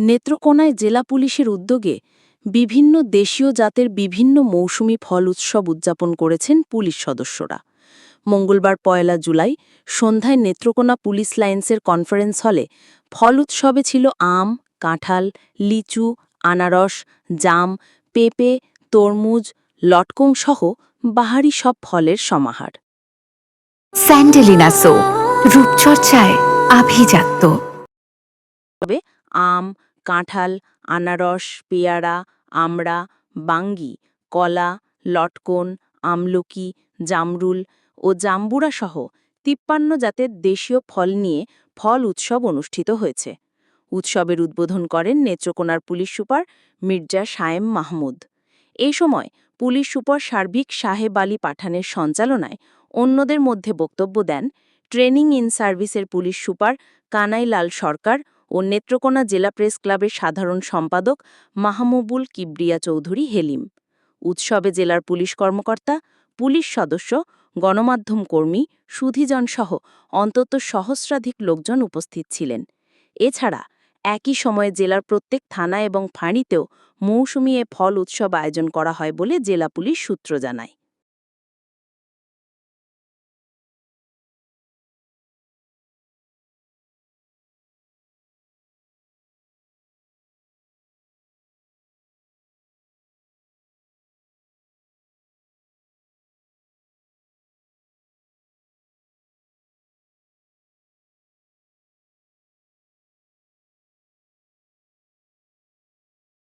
নেত্রকোনায় জেলা পুলিশের উদ্যোগে বিভিন্ন দেশীয় জাতের বিভিন্ন মৌসুমি ফল উৎসব উদযাপন করেছেন পুলিশ সদস্যরা। মঙ্গলবার পয়লা জুলাই সন্ধ্যায় নেত্রকোনা পুলিশ লাইন্সের কনফারেন্স হলে ফল উৎসবে ছিল আম কাঁঠাল লিচু আনারস জাম পেঁপে তরমুজ লটকং সহ বাহারি সব ফলের সমাহার। স্যান্ডেলিনা সো রূপচর্চায় আভিজাত্য। তবে আম কাঁঠাল, আনারস, পেয়ারা, আমড়া, বাঙ্গি, কলা, লটকন, আমলকি, জামরুল ও জাম্বুরা সহ তিপ্পান্ন জাতের দেশীয় ফল নিয়ে ফল উৎসব অনুষ্ঠিত হয়েছে। উৎসবের উদ্বোধন করেন নেত্রকোনার পুলিশ সুপার মির্জা সায়েম মাহমুদ। এ সময় পুলিশ সুপার সার্বিক সাহেব আলী পাঠানের সঞ্চালনায় অন্যদের মধ্যে বক্তব্য দেন ট্রেনিং ইন সার্ভিসের পুলিশ সুপার কানাইলাল সরকার ও নেত্রকোনা জেলা প্রেস ক্লাবের সাধারণ সম্পাদক মাহমুবুল কিবরিয়া চৌধুরী হেলিম। উৎসবে জেলার পুলিশ কর্মকর্তা, পুলিশ সদস্য, গণমাধ্যম কর্মী সুধীজনসহ অন্তত সহস্রাধিক লোকজন উপস্থিত ছিলেন। এছাড়া একই সময়ে জেলার প্রত্যেক থানা এবং ফাঁড়িতেও মৌসুমি এ ফল উৎসব আয়োজন করা হয় বলে জেলা পুলিশ সূত্র জানায়।